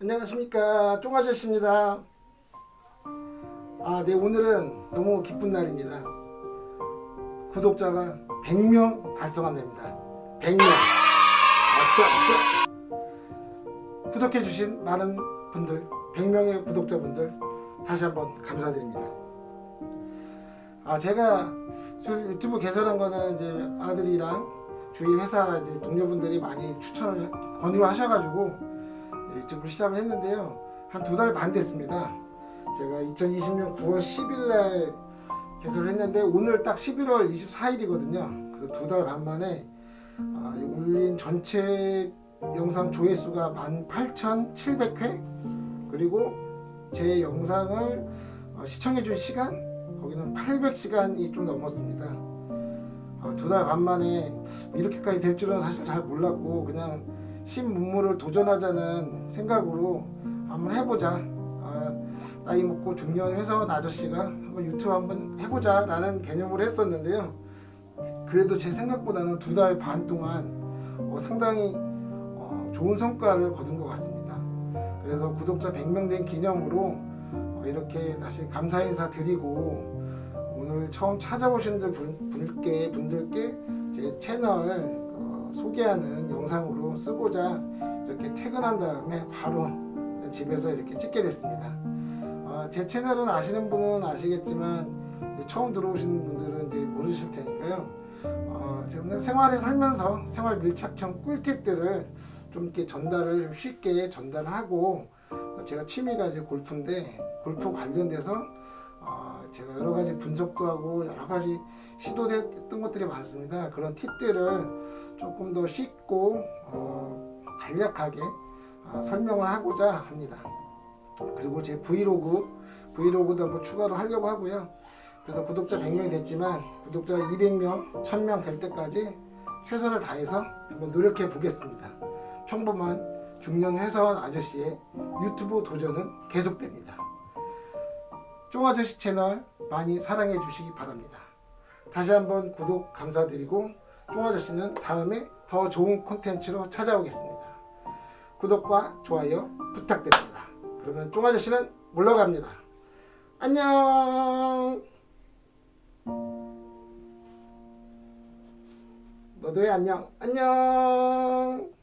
안녕하십니까. 쫑아저씨입니다. 아 네 오늘은 너무 기쁜 날입니다. 구독자가 100명 달성한답니다. 100명. 아싸 아싸. 구독해주신 많은 분들 100명의 구독자분들 다시 한번 감사드립니다. 아 제가 저 유튜브 개설한 거는 이제 아들이랑 주위 회사 이제 동료분들이 많이 추천을 권유를 하셔가지고 유튜브를 시작을 했는데요. 한 두 달 반 됐습니다. 제가 2020년 9월 10일 날 개설을 했는데 오늘 딱 11월 24일이거든요. 그래서 두 달 반 만에 아, 올린 전체 영상 조회수가 18,700회 그리고 제 영상을 어, 시청해준 시간 거기는 800시간이 좀 넘었습니다. 두달 반 만에 이렇게까지 될 줄은 사실 잘 몰랐고 그냥 신문물을 도전하자는 생각으로 한번 해보자. 아, 나이 먹고 중년 회사원 아저씨가 한번 유튜브 한번 해보자 라는 개념으로 했었는데요. 그래도 제 생각보다는 두 달 반 동안 어, 상당히 어, 좋은 성과를 거둔 것 같습니다. 그래서 구독자 100명 된 기념으로 어, 이렇게 다시 감사 인사 드리고 오늘 처음 찾아오신 분- 분께 분들께 제 채널 어, 소개하는 영상으로 쓰고자 이렇게 퇴근한 다음에 바로 집에서 이렇게 찍게 됐습니다. 어, 제 채널은 아시는 분은 아시겠지만 처음 들어오시는 분들은 이제 모르실 테니까요. 어, 제가 생활에 살면서 생활 밀착형 꿀팁들을 좀 이렇게 전달을 좀 쉽게 전달을 하고 제가 취미가 이제 골프인데 골프 관련돼서 어, 제가 여러 가지 분석도 하고 여러 가지 시도했던 것들이 많습니다. 그런 팁들을 조금 더 쉽고 어, 간략하게 어, 설명을 하고자 합니다. 그리고 제 브이로그 브이로그도 한번 추가로 하려고 하고요. 그래서 구독자 100명이 됐지만 구독자 200명, 1000명 될 때까지 최선을 다해서 한번 노력해 보겠습니다. 평범한 중년 회사원 아저씨의 유튜브 도전은 계속됩니다. 쫑아저씨 채널 많이 사랑해 주시기 바랍니다. 다시 한번 구독 감사드리고 쫑아저씨는 다음에 더 좋은 콘텐츠로 찾아오겠습니다. 구독과 좋아요 부탁드립니다. 그러면 쫑아저씨는 물러갑니다. 안녕. 너도 해 안녕. 안녕.